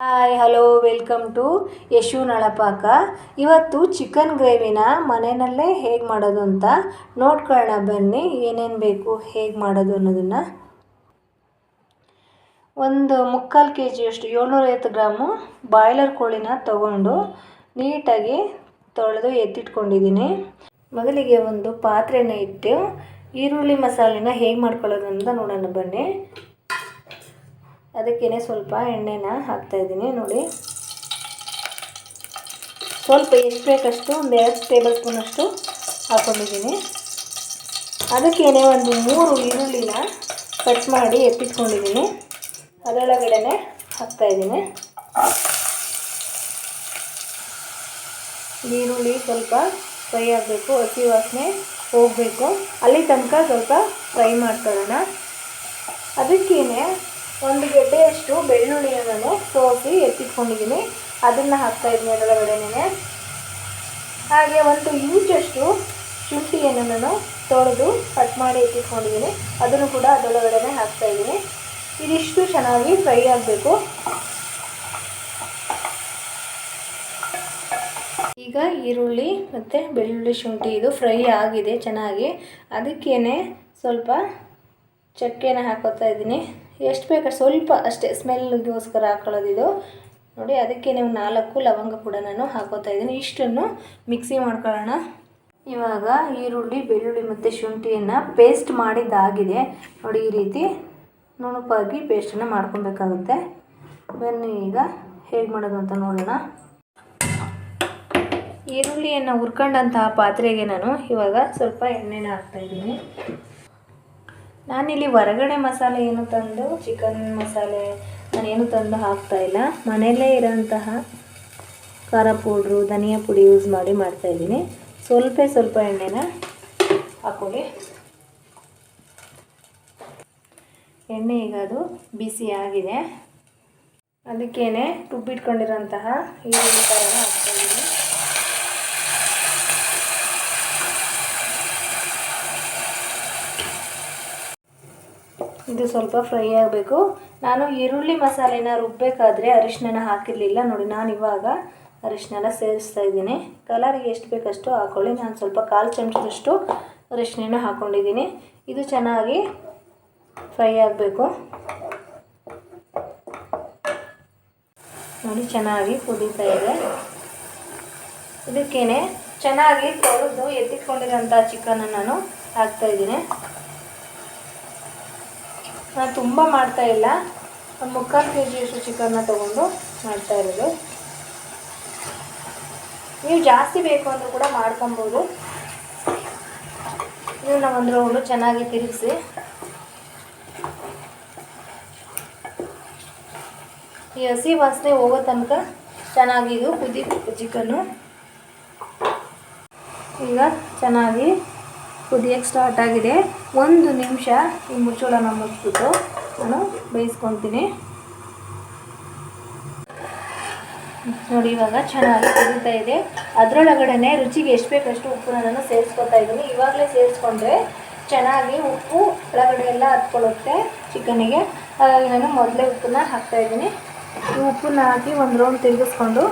Hi hello welcome to Yashu Nalapaka ಇವತ್ತು chicken ಗ್ರೇವಿನ ಮನೆಯಲ್ಲೇ ಹೇಗೆ ಮಾಡೋದು ಅಂತ ನೋಡ್ಕೊಳ್ಳೋಣ. ಬನ್ನಿ, ಏನೇನು ಬೇಕು, ಹೇಗೆ ಮಾಡೋದು ಅನ್ನೋದನ್ನು. ಒಂದು ಮುಕ್ಕಾಲು ಕೆ ಜಿಯಷ್ಟು ಏಳ್ನೂರೈವತ್ತು ಗ್ರಾಮು ಬಾಯ್ಲರ್ ಕೋಳಿನ ತಗೊಂಡು ನೀಟಾಗಿ ತೊಳೆದು ಎತ್ತಿಟ್ಕೊಂಡಿದ್ದೀನಿ. ಮೊದಲಿಗೆ ಒಂದು ಪಾತ್ರೆನ ಇಟ್ಟು ಈರುಳ್ಳಿ ಮಸಾಲೆನ ಹೇಗೆ ಮಾಡ್ಕೊಳ್ಳೋದು ಅಂತ ನೋಡೋಣ ಬನ್ನಿ. ಅದಕ್ಕೇ ಸ್ವಲ್ಪ ಎಣ್ಣೆನ ಹಾಕ್ತಾಯಿದ್ದೀನಿ ನೋಡಿ. ಸ್ವಲ್ಪ ಎಷ್ಟು ಬೇಕಷ್ಟು, ಒಂದು ಎರಡು ಟೇಬಲ್ ಸ್ಪೂನಷ್ಟು ಹಾಕ್ಕೊಂಡಿದ್ದೀನಿ ಅದಕ್ಕೇನೆ ಒಂದು ಮೂರು ಈರುಳ್ಳಿನ ಕಟ್ ಮಾಡಿ ಎತ್ತಿಟ್ಕೊಂಡಿದ್ದೀನಿ. ಅದರೊಳಗಡೆ ಹಾಕ್ತಾಯಿದ್ದೀನಿ ಈರುಳ್ಳಿ ಸ್ವಲ್ಪ ಫ್ರೈ ಆಗಬೇಕು, ಹಸಿ ವಾಸನೆ ಹೋಗಬೇಕು. ಅಲ್ಲಿ ತನಕ ಸ್ವಲ್ಪ ಫ್ರೈ ಮಾಡ್ಕೊಳ್ಳೋಣ. ಅದಕ್ಕೇನೆ ಒಂದು ಗೆಡ್ಡೆಯಷ್ಟು ಬೆಳ್ಳುಳ್ಳಿಯನ್ನು ಸೋಸಿ ಎತ್ತಿಟ್ಕೊಂಡಿದ್ದೀನಿ. ಅದನ್ನು ಹಾಕ್ತಾಯಿದ್ದೀನಿ ಅದರೊಳಗಡೆನೆ ಹಾಗೆ ಒಂದು ಇಂಚಷ್ಟು ಶುಂಠಿಯನ್ನು ನಾನು ತೊಳೆದು ಕಟ್ ಮಾಡಿ ಎತ್ತಿಟ್ಕೊಂಡಿದ್ದೀನಿ. ಅದನ್ನು ಕೂಡ ಅದರೊಳಗಡೆ ಹಾಕ್ತಾಯಿದ್ದೀನಿ ಇದಿಷ್ಟು ಚೆನ್ನಾಗಿ ಫ್ರೈ ಆಗಬೇಕು. ಈಗ ಈರುಳ್ಳಿ ಮತ್ತು ಬೆಳ್ಳುಳ್ಳಿ ಶುಂಠಿ ಇದು ಫ್ರೈ ಆಗಿದೆ ಚೆನ್ನಾಗಿ. ಅದಕ್ಕೇ ಸ್ವಲ್ಪ ಚಕ್ಕೆನ ಹಾಕೋತಾ ಇದ್ದೀನಿ. ಎಷ್ಟು ಬೇಕು? ಸ್ವಲ್ಪ ಅಷ್ಟೇ ಸ್ಮೆಲ್ಗೋಸ್ಕರ ಹಾಕೊಳ್ಳೋದು ಇದು. ನೋಡಿ, ಅದಕ್ಕೆ ನೀವು ನಾಲ್ಕು ಲವಂಗ ಕೂಡ ನಾನು ಹಾಕೋತಾ ಇದ್ದೀನಿ. ಇಷ್ಟನ್ನು ಮಿಕ್ಸಿ ಮಾಡ್ಕೊಳ್ಳೋಣ. ಇವಾಗ ಈರುಳ್ಳಿ, ಬೆಳ್ಳುಳ್ಳಿ ಮತ್ತು ಶುಂಠಿಯನ್ನು ಪೇಸ್ಟ್ ಮಾಡಿದ್ದಾಗಿದೆ. ನೋಡಿ, ಈ ರೀತಿ ನುಣುಪಾಗಿ ಪೇಸ್ಟನ್ನು ಮಾಡ್ಕೊಬೇಕಾಗುತ್ತೆ. ಬನ್ನಿ ಈಗ ಹೇಗೆ ಮಾಡೋದು ಅಂತ ನೋಡೋಣ. ಈರುಳ್ಳಿಯನ್ನು ಹುರ್ಕೊಂಡಂತಹ ಪಾತ್ರೆಗೆ ನಾನು ಇವಾಗ ಸ್ವಲ್ಪ ಎಣ್ಣೆನ ಹಾಕ್ತಾಯಿದ್ದೀನಿ ನಾನಿಲ್ಲಿ ಹೊರಗಡೆ ಮಸಾಲೆ ಏನು ತಂದು ಚಿಕನ್ ಮಸಾಲೆ ನಾನೇನು ತಂದು ಹಾಕ್ತಾ ಇಲ್ಲ. ಮನೆಯಲ್ಲೇ ಇರೋಂತಹ ಖಾರ ಪೌಡ್ರು, ಧನಿಯಾ ಪುಡಿ ಯೂಸ್ ಮಾಡಿ ಮಾಡ್ತಾಯಿದ್ದೀನಿ ಸ್ವಲ್ಪ ಸ್ವಲ್ಪ ಎಣ್ಣೆನ ಹಾಕೊಳ್ಳಿ. ಎಣ್ಣೆ ಈಗ ಅದು ಬಿಸಿ ಆಗಿದೆ. ಅದಕ್ಕೇ ರುಬ್ಬಿಟ್ಕೊಂಡಿರೋಂತಹ ಈರುಳ್ಳಿ ಖಾರನ ಹಾಕ್ತಾಯಿದ್ದೀನಿ ಇದು ಸ್ವಲ್ಪ ಫ್ರೈ ಆಗಬೇಕು. ನಾನು ಈರುಳ್ಳಿ ಮಸಾಲೆನ ರುಬ್ಬಬೇಕಾದ್ರೆ ಅರಿಶಿನ ಹಾಕಿರಲಿಲ್ಲ. ನೋಡಿ, ನಾನು ಇವಾಗ ಅರಿಶಿನ ಸೇರಿಸ್ತಾ ಇದ್ದೀನಿ. ಕಲರ್ಗೆ ಎಷ್ಟು ಬೇಕಷ್ಟು ಹಾಕ್ಕೊಳ್ಳಿ ನಾನು ಸ್ವಲ್ಪ ಕಾಲು ಚಮಚದಷ್ಟು ಅರಿಶಿನ ಹಾಕ್ಕೊಂಡಿದ್ದೀನಿ ಇದು ಚೆನ್ನಾಗಿ ಫ್ರೈ ಆಗಬೇಕು. ನೋಡಿ, ಚೆನ್ನಾಗಿ ಕುದೀತಾ ಇದೆ. ಇದಕ್ಕೇನೆ ಚೆನ್ನಾಗಿ ತೊಳೆದು ಎತ್ತಿಟ್ಕೊಂಡಿರೋಂಥ ಚಿಕನನ್ನು ನಾನು ಹಾಕ್ತಾಯಿದ್ದೀನಿ ನಾನು ತುಂಬ ಮಾಡ್ತಾ ಇಲ್ಲ. ಮುಕ್ಕಾಲು ಕೆ ಜಿಯಷ್ಟು ಚಿಕನ್ನ ತೊಗೊಂಡು ಮಾಡ್ತಾ ಇರೋದು. ನೀವು ಜಾಸ್ತಿ ಬೇಕು ಅಂದರೂ ಕೂಡ ಮಾಡ್ಕೊಬೋದು. ಇದನ್ನು ಒಂದು ಚೆನ್ನಾಗಿ ತಿರುಗಿಸಿ. ಈ ಹಸಿ ವಾಸನೆ ಹೋಗೋ ತನಕ ಚೆನ್ನಾಗಿ ಇದು ಕುದಿ ಚಿಕನ್ನು ಈಗ ಚೆನ್ನಾಗಿ ಕುದಿಯೋಕ್ಕೆ ಸ್ಟಾರ್ಟ್ ಆಗಿದೆ. ಒಂದು ನಿಮಿಷ ಈ ಮುಚ್ಚಳನ ಮುಚ್ಚಿಬಿಟ್ಟು ನಾನು ಬೇಯಿಸ್ಕೊತೀನಿ. ನೋಡಿ, ಇವಾಗ ಚೆನ್ನಾಗಿ ಕುದೀತಾ ಇದೆ. ಅದರೊಳಗಡೆ ರುಚಿಗೆ ಎಷ್ಟು ಬೇಕಷ್ಟು ಉಪ್ಪನ್ನ ನಾನು ಸೇರಿಸ್ಕೊತಾ ಇದ್ದೀನಿ. ಇವಾಗಲೇ ಸೇರಿಸ್ಕೊಂಡ್ರೆ ಚೆನ್ನಾಗಿ ಉಪ್ಪು ಒಳಗಡೆ ಎಲ್ಲ ಹತ್ಕೊಳ್ಳುತ್ತೆ ಚಿಕನಿಗೆ. ಹಾಗಾಗಿ ನಾನು ಮೊದಲೇ ಉಪ್ಪನ್ನ ಹಾಕ್ತಾ ಇದ್ದೀನಿ. ಈ ಉಪ್ಪನ್ನ ಹಾಕಿ ಒಂದು ರೌಂಡ್ ತಿರುಗಿಸ್ಕೊಂಡು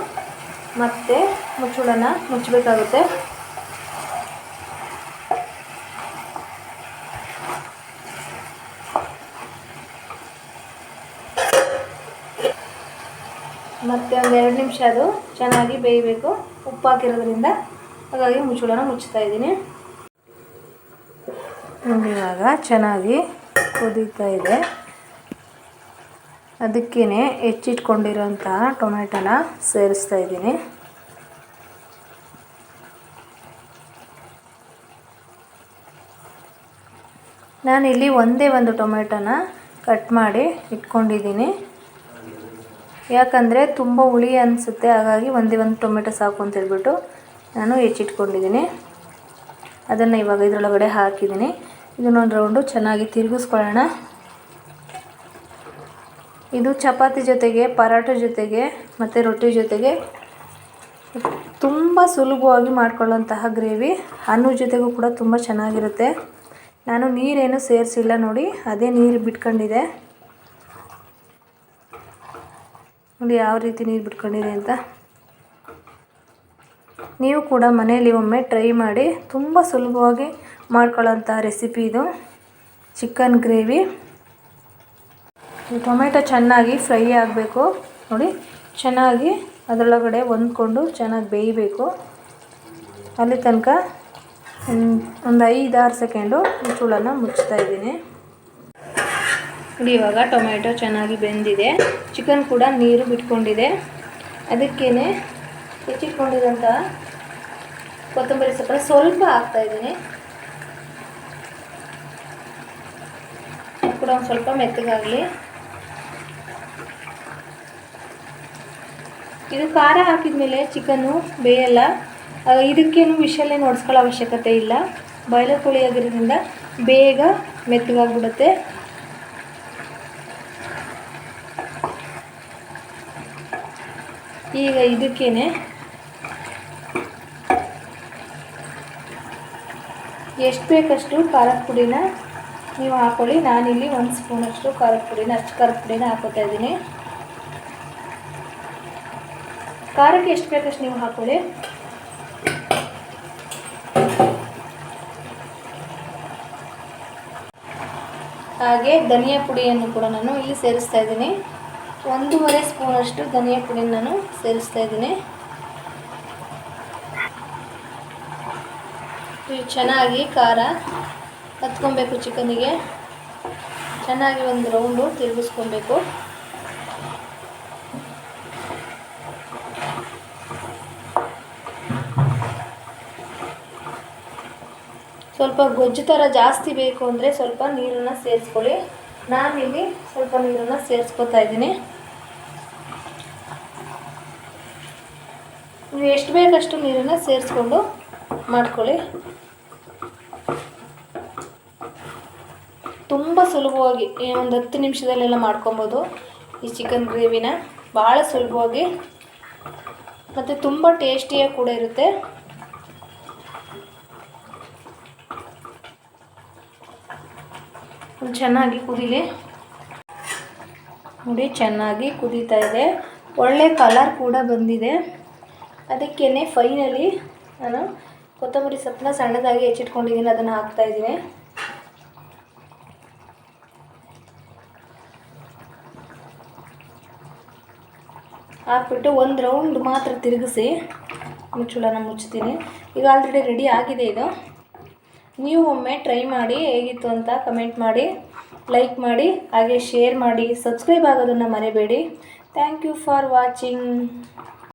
ಮತ್ತೆ ಮುಚ್ಚಳನ ಮುಚ್ಚಬೇಕಾಗುತ್ತೆ. ಒಂದು ಎರಡು ನಿಮಿಷ ಅದು ಚೆನ್ನಾಗಿ ಬೇಯಬೇಕು. ಉಪ್ಪು ಹಾಕಿರೋದ್ರಿಂದ ಹಾಗಾಗಿ ಮುಚ್ಚಳನ ಮುಚ್ತಾ ಇದ್ದೀನಿ. ಇವಾಗ ಚೆನ್ನಾಗಿ ಕುದೀತಾ ಇದೆ. ಅದಕ್ಕೇ ಹೆಚ್ಚಿಟ್ಕೊಂಡಿರೋಂತಹ ಟೊಮೆಟೊನ ಸೇರಿಸ್ತಾ ಇದ್ದೀನಿ. ನಾನಿಲ್ಲಿ ಒಂದೇ ಒಂದು ಟೊಮೆಟೊನ ಕಟ್ ಮಾಡಿ ಇಟ್ಕೊಂಡಿದ್ದೀನಿ. ಯಾಕಂದರೆ ತುಂಬ ಹುಳಿ ಅನಿಸುತ್ತೆ, ಹಾಗಾಗಿ ಒಂದೇ ಒಂದು ಟೊಮೆಟೊ ಸಾಕು ಅಂತ ಹೇಳ್ಬಿಟ್ಟು ನಾನು ಹೆಚ್ಚಿಟ್ಕೊಂಡಿದ್ದೀನಿ. ಅದನ್ನು ಇವಾಗ ಇದರೊಳಗಡೆ ಹಾಕಿದ್ದೀನಿ. ಇದನ್ನೊಂದು ರೌಂಡು ಚೆನ್ನಾಗಿ ತಿರುಗಿಸ್ಕೊಳ್ಳೋಣ. ಇದು ಚಪಾತಿ ಜೊತೆಗೆ ಪರಾಟ ಜೊತೆಗೆ, ಮತ್ತು ರೊಟ್ಟಿ ಜೊತೆಗೆ ತುಂಬ ಸುಲಭವಾಗಿ ಮಾಡ್ಕೊಳ್ಳೋಂತಹ ಗ್ರೇವಿ. ಅನ್ನದ ಜೊತೆಗೂ ಕೂಡ ತುಂಬ ಚೆನ್ನಾಗಿರುತ್ತೆ. ನಾನು ನೀರೇನು ಸೇರಿಸಿಲ್ಲ ನೋಡಿ, ಅದೇ ನೀರು ಬಿಟ್ಕೊಂಡಿದೆ. ನೋಡಿ ಯಾವ ರೀತಿ ನೀರು ಬಿಟ್ಕೊಂಡಿದೆ ಅಂತ. ನೀವು ಕೂಡ ಮನೆಯಲ್ಲಿ ಒಮ್ಮೆ ಟ್ರೈ ಮಾಡಿ ತುಂಬ ಸುಲಭವಾಗಿ ಮಾಡ್ಕೊಳ್ಳೋಂಥ ರೆಸಿಪಿ ಇದು. ಚಿಕನ್ ಗ್ರೇವಿ ಟೊಮೆಟೊ ಚೆನ್ನಾಗಿ ಫ್ರೈ ಆಗಬೇಕು. ನೋಡಿ, ಚೆನ್ನಾಗಿ ಅದರೊಳಗಡೆ ಹೊಂದ್ಕೊಂಡು ಚೆನ್ನಾಗಿ ಬೇಯಬೇಕು. ಅಲ್ಲಿ ತನಕ ಒಂದು ಐದಾರು ಸೆಕೆಂಡು ಚೂಳನ್ನು ಮುಚ್ತಾ ಇದ್ದೀನಿ. ಇವಾಗ ಟೊಮೆಟೊ ಚೆನ್ನಾಗಿ ಬೆಂದಿದೆ. ಚಿಕನ್ ಕೂಡ ನೀರು ಬಿಟ್ಕೊಂಡಿದೆ. ಅದಕ್ಕೇ ಹೆಚ್ಚಿಟ್ಕೊಂಡಿರೋಂಥ ಕೊತ್ತಂಬರಿ ಸೊಪ್ಪನ್ನು ಸ್ವಲ್ಪ ಹಾಕ್ತಾ ಇದ್ದೀನಿ. ಕೂಡ ಒಂದು ಸ್ವಲ್ಪ ಮೆತ್ತಗಾಗಲಿ. ಇದು ಖಾರ ಹಾಕಿದ ಮೇಲೆ ಚಿಕನ್ನು ಬೇಯಲ್ಲ. ಇದಕ್ಕೇನು ವಿಷಲ್ಲೇ ನೋಡ್ಸ್ಕೊಳ್ಳೋ ಅವಶ್ಯಕತೆ ಇಲ್ಲ. ಬಾಯ್ಲರ್ ಕೋಳಿ ಆಗಿರೋದ್ರಿಂದ ಬೇಗ ಮೆತ್ತಗಾಗ್ಬಿಡುತ್ತೆ. ಈಗ ಇದಕ್ಕೇ ಎಷ್ಟು ಬೇಕಷ್ಟು ಖಾರದ ಪುಡಿನ ನೀವು ಹಾಕೊಳ್ಳಿ. ನಾನಿಲ್ಲಿ ಒಂದು ಸ್ಪೂನಷ್ಟು ಖಾರದ ಪುಡಿನ ಅಷ್ಟು ಖಾರದ ಪುಡಿನ ಹಾಕೋತಾ ಇದ್ದೀನಿ. ಖಾರಕ್ಕೆ ಎಷ್ಟು ಬೇಕಷ್ಟು ನೀವು ಹಾಕೊಳ್ಳಿ. ಹಾಗೆ ಧನಿಯಾ ಪುಡಿಯನ್ನು ಕೂಡ ನಾನು ಇಲ್ಲಿ ಸೇರಿಸ್ತಾ ಇದ್ದೀನಿ. ಒಂದೂವರೆ ಸ್ಪೂನಷ್ಟು ಧನಿಯಾ ಪುಡಿ ನಾನು ಸೇರಿಸ್ತಾ ಇದ್ದೀನಿ. ಇದು ಚೆನ್ನಾಗಿ ಖಾರ ಹತ್ಕೊಬೇಕು ಚಿಕನಿಗೆ. ಚೆನ್ನಾಗಿ ಒಂದು ರೌಂಡು ತಿರುಗಿಸ್ಕೊಬೇಕು. ಸ್ವಲ್ಪ ಗೊಜ್ಜು ಥರ ಜಾಸ್ತಿ ಬೇಕು ಅಂದರೆ ಸ್ವಲ್ಪ ನೀರನ್ನು ಸೇರಿಸ್ಕೊಳ್ಳಿ. ನಾನಿಲ್ಲಿ ಸ್ವಲ್ಪ ನೀರನ್ನು ಸೇರಿಸ್ಕೊತಾ ಇದ್ದೀನಿ. ನೀವು ಎಷ್ಟು ಬೇಕಷ್ಟು ನೀರನ್ನು ಸೇರಿಸ್ಕೊಂಡು ಮಾಡ್ಕೊಳ್ಳಿ. ತುಂಬ ಸುಲಭವಾಗಿ ಒಂದು ಹತ್ತು ನಿಮಿಷದಲ್ಲೆಲ್ಲ ಮಾಡ್ಕೊಬೋದು ಈ ಚಿಕನ್ ಗ್ರೇವಿನ. ಭಾಳ ಸುಲಭವಾಗಿ ಮತ್ತು ತುಂಬ ಟೇಸ್ಟಿಯಾಗಿ ಕೂಡ ಇರುತ್ತೆ. ಚೆನ್ನಾಗಿ ಕುದೀಲಿ. ನೋಡಿ, ಚೆನ್ನಾಗಿ ಕುದೀತಾ ಇದೆ. ಒಳ್ಳೆ ಕಲರ್ ಕೂಡ ಬಂದಿದೆ. ಅದಕ್ಕೇ ಫೈನಲಿ ನಾನು ಕೊತ್ತಂಬರಿ ಸೊಪ್ಪನ್ನ ಸಣ್ಣದಾಗಿ ಹೆಚ್ಚಿಟ್ಕೊಂಡಿದ್ದೀನಿ, ಅದನ್ನು ಹಾಕ್ತಾಯಿದ್ದೀನಿ ಹಾಕ್ಬಿಟ್ಟು ಒಂದು ರೌಂಡ್ ಮಾತ್ರ ತಿರುಗಿಸಿ ಮುಚ್ಚಳನ ಮುಚ್ತೀನಿ ಈಗ ಆಲ್ರೆಡಿ ರೆಡಿ ಆಗಿದೆ ಇದು. ನೀವು ಒಮ್ಮೆ ಟ್ರೈ ಮಾಡಿ ಹೇಗಿತ್ತು ಅಂತ ಕಮೆಂಟ್ ಮಾಡಿ ಲೈಕ್ ಮಾಡಿ, ಹಾಗೆ ಶೇರ್ ಮಾಡಿ ಸಬ್ಸ್ಕ್ರೈಬ್ ಆಗೋದನ್ನು ಮರಿಬೇಡಿ. Thank you for watching